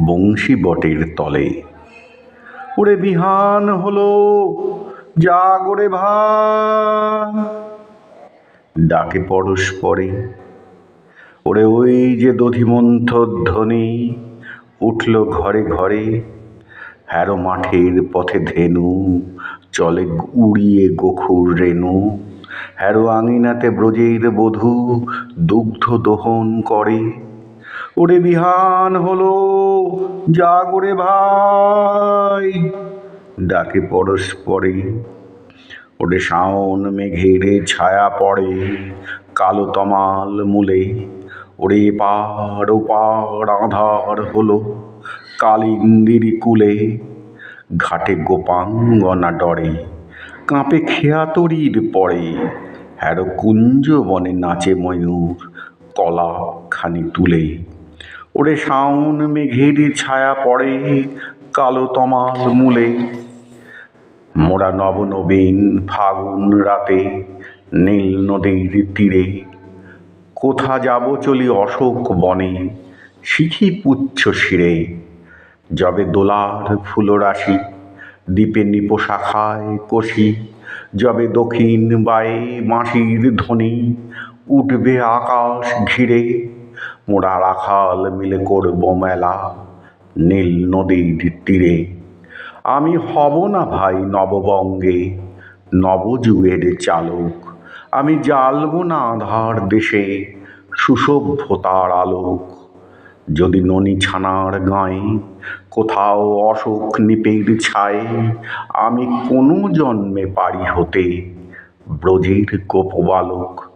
বংশী বটের তলে। ওরে বিহান হলো জাগরে ভাই ডাকে পরস্পরে ওরে ওই যে দধিমন্থ ধ্বনি, উঠল ঘরে ঘরে। হ্যারো মাঠের পথে ধেনু, চলে উড়িয়ে গোখুর রেণু হ্যারো আঙিনাতে ব্রজের বধূ দুগ্ধ দোহন করে। ওরে বিহান হলো জাগরে ভাই। ডাকে পরস্পরে, ওরে শাওন মেঘের ছায়া পড়ে, কালো তমাল মূলে। ওরে পার ওপার আধার হলো, কালিন্দির কুলে। ঘাটে গোপাঙ্গনা ডরে, কাঁপে খেয়াতরির পরে। হ্যারো কুঞ্জ বনে নাচে ময়ূর কলা খানি তুলে। ওরে শাওন মেঘের ছায়া পড়ে কালো তমাল মূলে। মোরা নবনবীন ফাগুন রাতে নীল নদীর তীরে। কোথা যাব চলি অশোক বনে, শিখি পুচ্ছ শিরে। যবে দোলার ফুলরাশি, দ্বীপে নিপশাখায় কষি। যবে দক্ষিণ বায়ে মাসির ধ্বনি, উঠবে আকাশ ঘিরে। মোরা রাখাল মিলে করব মেলা, নীল নদীর তীরে। আমি হব না ভাই নববঙ্গে, নবযুগের চালক। আমি জ্বালব না আধার দেশে, সুসভ্যতার আলোক। যদি ননি ছানার গায়ে কোথাও অশোক নিপের ছায়ে, আমি কোনো জন্মে পারি হতে ব্রজের গোপবালক।